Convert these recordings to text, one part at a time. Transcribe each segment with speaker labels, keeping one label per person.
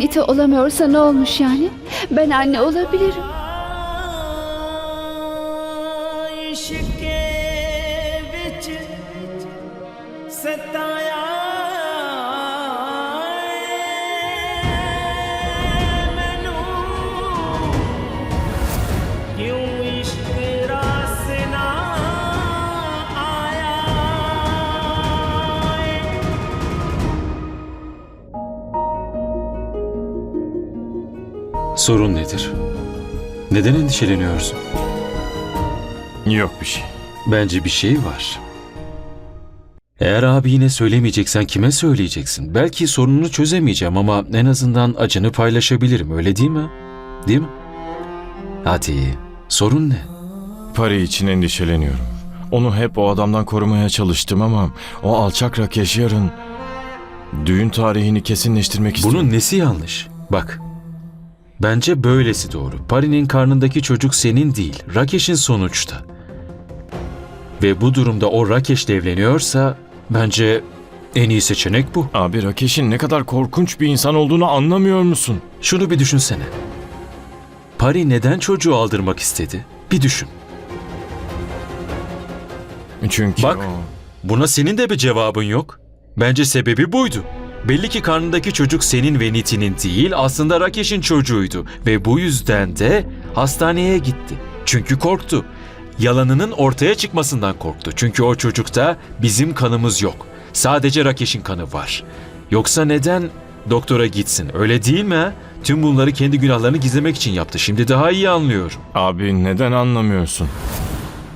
Speaker 1: Nita olamıyorsa ne olmuş yani? Ben anne olabilirim.
Speaker 2: Sorun nedir? Neden endişeleniyorsun?
Speaker 3: Yok bir şey.
Speaker 2: Bence bir şey var. Eğer abi yine söylemeyeceksen kime söyleyeceksin? Belki sorununu çözemeyeceğim ama en azından acını paylaşabilirim öyle değil mi? Değil mi? Hadi sorun ne?
Speaker 3: Pari için endişeleniyorum. Onu hep o adamdan korumaya çalıştım ama o alçak Rakeş yarın düğün tarihini kesinleştirmek istiyor.
Speaker 2: Bunun nesi yanlış? Bak. Bence böylesi doğru. Pari'nin karnındaki çocuk senin değil, Rakeş'in sonuçta. Ve bu durumda o Rakeş'le evleniyorsa bence en iyi seçenek bu.
Speaker 3: Abi Rakeş'in ne kadar korkunç bir insan olduğunu anlamıyor musun?
Speaker 2: Şunu bir düşünsene. Pari neden çocuğu aldırmak istedi? Bir düşün.
Speaker 3: Çünkü
Speaker 2: Bak.
Speaker 3: o...
Speaker 2: Buna senin de bir cevabın yok. Bence sebebi buydu. Belli ki karnındaki çocuk senin ve Nitin'in değil aslında Rakeş'in çocuğuydu ve bu yüzden de hastaneye gitti. Çünkü korktu. Yalanının ortaya çıkmasından korktu. Çünkü o çocukta bizim kanımız yok. Sadece Rakeş'in kanı var. Yoksa neden doktora gitsin öyle değil mi? Tüm bunları kendi günahlarını gizlemek için yaptı. Şimdi daha iyi anlıyorum.
Speaker 3: Abi neden anlamıyorsun?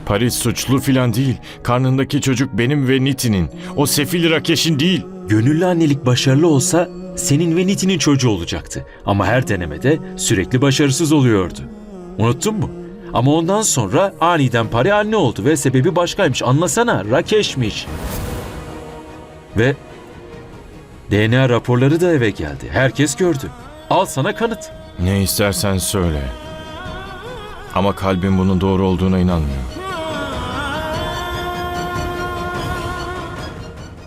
Speaker 3: Paris suçlu filan değil. Karnındaki çocuk benim ve Nitin'in. O sefil Rakeş'in değil.
Speaker 2: Gönüllü annelik başarılı olsa senin ve Nitin'in çocuğu olacaktı. Ama her denemede sürekli başarısız oluyordu. Unuttun mu? Ama ondan sonra aniden Pari anne oldu ve sebebi başkaymış. Anlasana Rakeş'miş. Ve DNA raporları da eve geldi. Herkes gördü. Al sana kanıt.
Speaker 3: Ne istersen söyle. Ama kalbim bunun doğru olduğuna inanmıyor.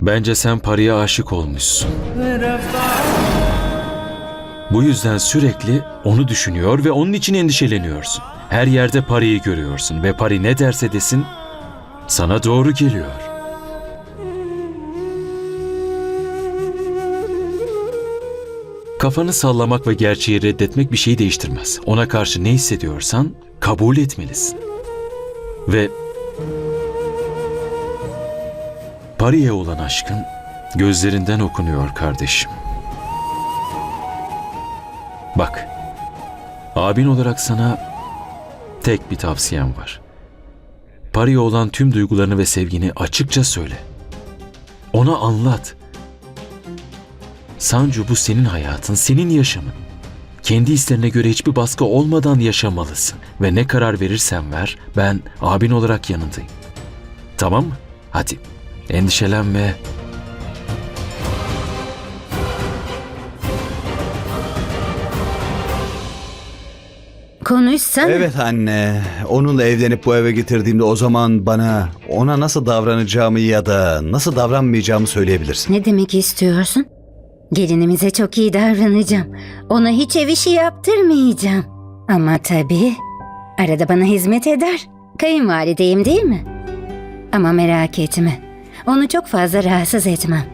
Speaker 2: Bence sen Pari'ye aşık olmuşsun. Bu yüzden sürekli onu düşünüyor ve onun için endişeleniyorsun. Her yerde Pari'yi görüyorsun ve Pari ne derse desin sana doğru geliyor. Kafanı sallamak ve gerçeği reddetmek bir şeyi değiştirmez. Ona karşı ne hissediyorsan kabul etmelisin. Ve Pari'ye olan aşkın gözlerinden okunuyor kardeşim. Bak, abin olarak sana tek bir tavsiyem var. Pari'ye olan tüm duygularını ve sevgini açıkça söyle. Ona anlat. Sancu bu senin hayatın, senin yaşamın. Kendi hislerine göre hiçbir baskı olmadan yaşamalısın. Ve ne karar verirsen ver, ben abin olarak yanındayım. Tamam mı? Hadi, endişelenme.
Speaker 4: Konuşsana.
Speaker 5: Evet anne. Onunla evlenip bu eve getirdiğimde o zaman bana ona nasıl davranacağımı ya da nasıl davranmayacağımı söyleyebilirsin.
Speaker 4: Ne demek istiyorsun? Gelinimize çok iyi davranacağım. Ona hiç ev işi yaptırmayacağım. Ama tabii arada bana hizmet eder. Kayınvalideyim değil mi? Ama merak etme. Onu çok fazla rahatsız etmem.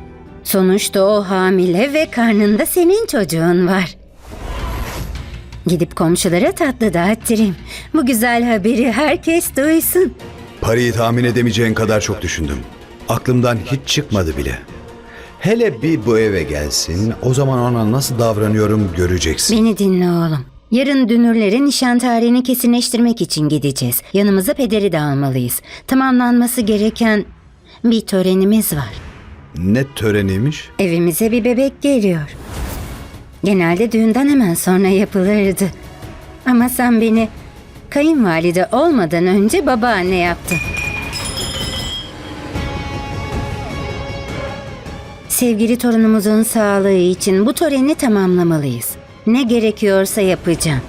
Speaker 4: Sonuçta o hamile ve karnında senin çocuğun var. Gidip komşulara tatlı dağıttırayım. Bu güzel haberi herkes duysun.
Speaker 5: Parayı tahmin edemeyeceğin kadar çok düşündüm. Aklımdan hiç çıkmadı bile. Hele bir bu eve gelsin, o zaman ona nasıl davranıyorum göreceksin.
Speaker 4: Beni dinle oğlum. Yarın dünürlerin nişan tarihini kesinleştirmek için gideceğiz. Yanımıza pederi de almalıyız. Tamamlanması gereken bir törenimiz var.
Speaker 5: Ne töreniymiş?
Speaker 4: Evimize bir bebek geliyor. Genelde düğünden hemen sonra yapılırdı. Ama sen beni kayınvalide olmadan önce babaanne yaptın. Sevgili torunumuzun sağlığı için bu töreni tamamlamalıyız. Ne gerekiyorsa yapacağım.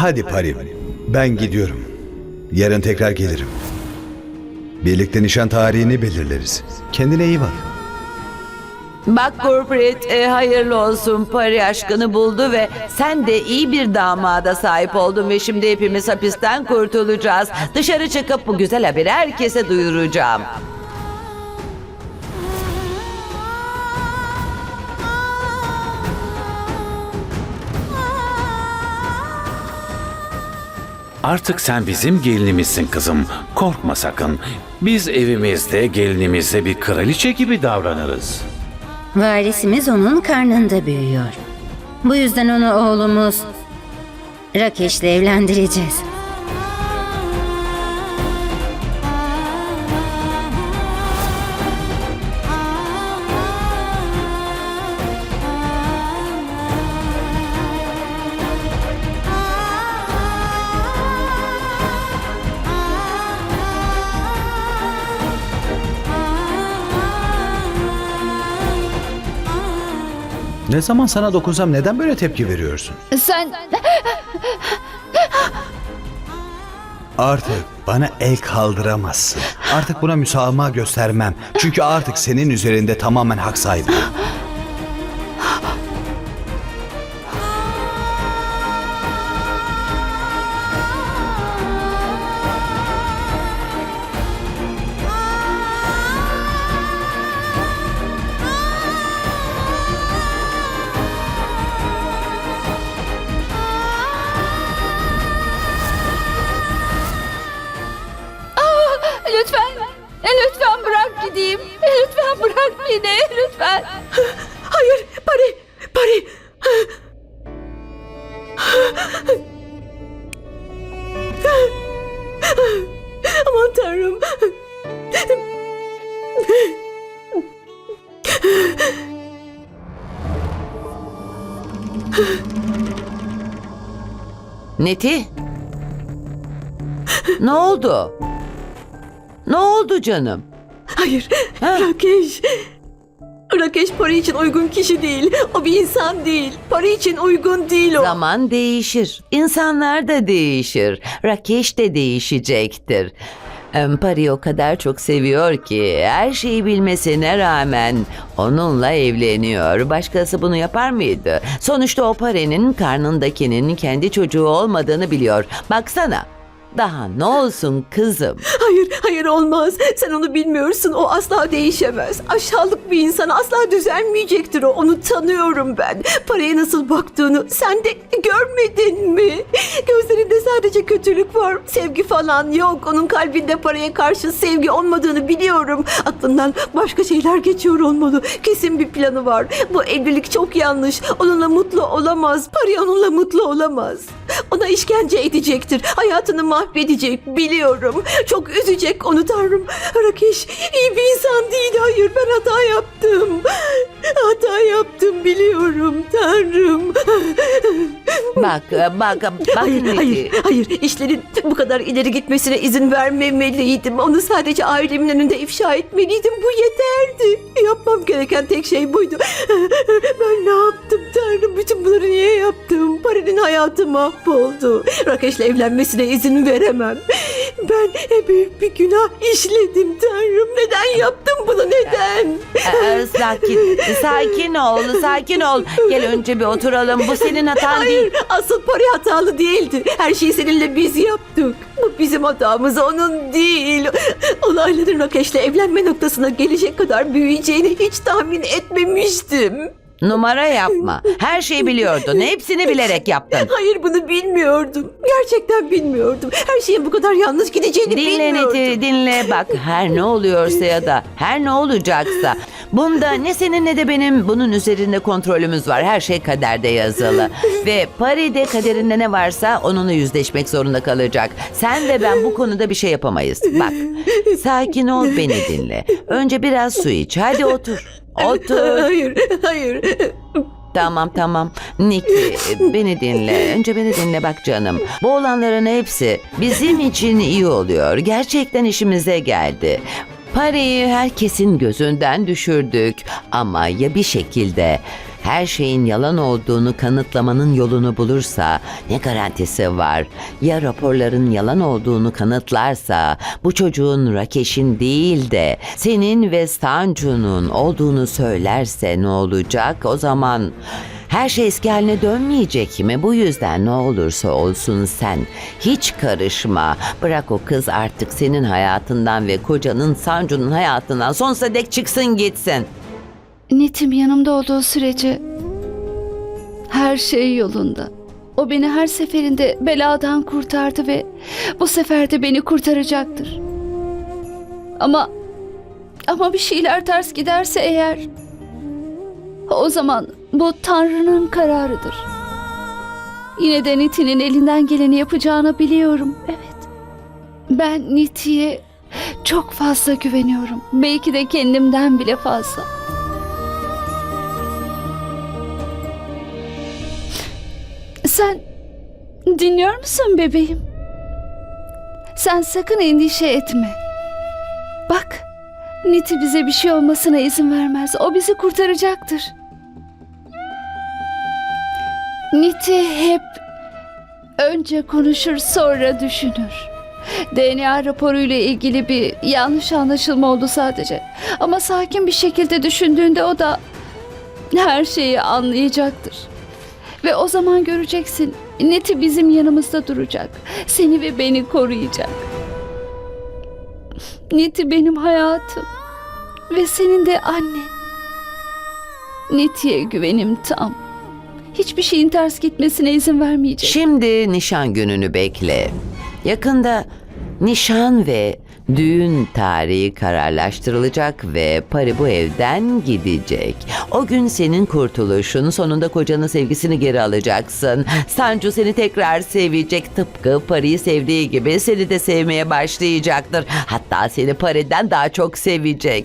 Speaker 5: Hadi Parim, ben gidiyorum. Yarın tekrar gelirim. Birlikte nişan tarihini belirleriz. Kendine iyi bak.
Speaker 6: Bak Gurprit e, hayırlı olsun Pari aşkını buldu ve sen de iyi bir damada sahip oldun ve şimdi hepimiz hapisten kurtulacağız. Dışarı çıkıp bu güzel haberi herkese duyuracağım.
Speaker 7: Artık sen bizim gelinimizsin kızım. Korkma sakın. Biz evimizde gelinimize bir kraliçe gibi davranırız.
Speaker 4: Varisimiz onun karnında büyüyor. Bu yüzden onu oğlumuz Rakeş'le evlendireceğiz.
Speaker 5: Ne zaman sana dokunsam neden böyle tepki veriyorsun?
Speaker 1: Sen
Speaker 5: Artık bana el kaldıramazsın. Artık buna müsamaha göstermem. Çünkü artık senin üzerinde tamamen hak sahibiyim.
Speaker 6: Aman tanrım. Neti? Ne oldu? Ne oldu canım?
Speaker 8: Hayır,
Speaker 6: Ha?
Speaker 8: Rakeş. Rakeş para için uygun kişi değil. O bir insan değil. Para için uygun değil o.
Speaker 6: Zaman değişir. İnsanlar da değişir. Rakeş de değişecektir. Pari o kadar çok seviyor ki her şeyi bilmesine rağmen onunla evleniyor. Başkası bunu yapar mıydı? Sonuçta o Pari'nin karnındakinin kendi çocuğu olmadığını biliyor. Baksana. Daha ne olsun kızım?
Speaker 8: Hayır, hayır olmaz. Sen onu bilmiyorsun. O asla değişemez. Aşağılık bir insan asla düzelmeyecektir o. Onu tanıyorum ben. Paraya nasıl baktığını sen de görmedin mi? Gözlerinde sadece kötülük var. Sevgi falan yok. Onun kalbinde paraya karşı sevgi olmadığını biliyorum. Aklından başka şeyler geçiyor olmalı. Kesin bir planı var. Bu evlilik çok yanlış. Onunla mutlu olamaz. Paraya onunla mutlu olamaz. Ona işkence edecektir. Hayatını mahvedecek biliyorum. Çok üzecek onu Tanrım. Rakeş iyi bir insan değil. Hayır ben hata yaptım. Hata yaptım biliyorum Tanrım.
Speaker 6: Bak, bak, bak
Speaker 8: Hayır, hayır, hayır. İşlerin bu kadar ileri gitmesine izin vermemeliydim. Onu sadece ailemin önünde ifşa etmeliydim. Bu yeterdi. Yapmam gereken tek şey buydu. Ben ne yaptım hayatı mahvoldu. Rakeş'le evlenmesine izin veremem. Ben büyük bir günah işledim Tanrım. Neden yaptım bunu? Neden?
Speaker 6: Ee, sakin, sakin ol, sakin ol. Gel önce bir oturalım. Bu senin hatan değil.
Speaker 8: Asıl para hatalı değildi. Her şeyi seninle biz yaptık. Bu bizim hatamız, onun değil. Olayların Rakeş'le evlenme noktasına gelecek kadar büyüyeceğini hiç tahmin etmemiştim.
Speaker 6: Numara yapma. Her şeyi biliyordun. Hepsini bilerek yaptın.
Speaker 8: Hayır bunu bilmiyordum. Gerçekten bilmiyordum. Her şeyin bu kadar yanlış gideceğini
Speaker 6: Dinle
Speaker 8: bilmiyordum.
Speaker 6: Neti, dinle. Bak her ne oluyorsa ya da her ne olacaksa. Bunda ne senin ne de benim bunun üzerinde kontrolümüz var. Her şey kaderde yazılı. Ve Pari'de kaderinde ne varsa onunla yüzleşmek zorunda kalacak. Sen ve ben bu konuda bir şey yapamayız. Bak sakin ol beni dinle. Önce biraz su iç. Hadi otur. Otur.
Speaker 8: Hayır, hayır.
Speaker 6: Tamam tamam. Niki beni dinle. Önce beni dinle bak canım. Bu olanların hepsi bizim için iyi oluyor. Gerçekten işimize geldi. Parayı herkesin gözünden düşürdük ama ya bir şekilde her şeyin yalan olduğunu kanıtlamanın yolunu bulursa ne garantisi var? Ya raporların yalan olduğunu kanıtlarsa bu çocuğun Rakeş'in değil de senin ve Sancu'nun olduğunu söylerse ne olacak? O zaman her şey eski haline dönmeyecek mi? Bu yüzden ne olursa olsun sen hiç karışma. Bırak o kız artık senin hayatından ve kocanın Sancu'nun hayatından sonsuza dek çıksın gitsin.
Speaker 1: Netim yanımda olduğu sürece her şey yolunda. O beni her seferinde beladan kurtardı ve bu sefer de beni kurtaracaktır. Ama ama bir şeyler ters giderse eğer o zaman bu Tanrı'nın kararıdır. Yine de Niti'nin elinden geleni yapacağını biliyorum. Evet. Ben Niti'ye çok fazla güveniyorum. Belki de kendimden bile fazla. Sen dinliyor musun bebeğim? Sen sakın endişe etme. Bak, Niti bize bir şey olmasına izin vermez. O bizi kurtaracaktır. Niti hep önce konuşur sonra düşünür. DNA raporuyla ilgili bir yanlış anlaşılma oldu sadece. Ama sakin bir şekilde düşündüğünde o da her şeyi anlayacaktır. Ve o zaman göreceksin. Neti bizim yanımızda duracak. Seni ve beni koruyacak. Neti benim hayatım. Ve senin de annen. Neti'ye güvenim tam. Hiçbir şeyin ters gitmesine izin vermeyecek.
Speaker 6: Şimdi nişan gününü bekle. Yakında nişan ve düğün tarihi kararlaştırılacak ve Pari bu evden gidecek. O gün senin kurtuluşun sonunda kocanın sevgisini geri alacaksın. Sancu seni tekrar sevecek tıpkı Pari'yi sevdiği gibi seni de sevmeye başlayacaktır. Hatta seni Pari'den daha çok sevecek.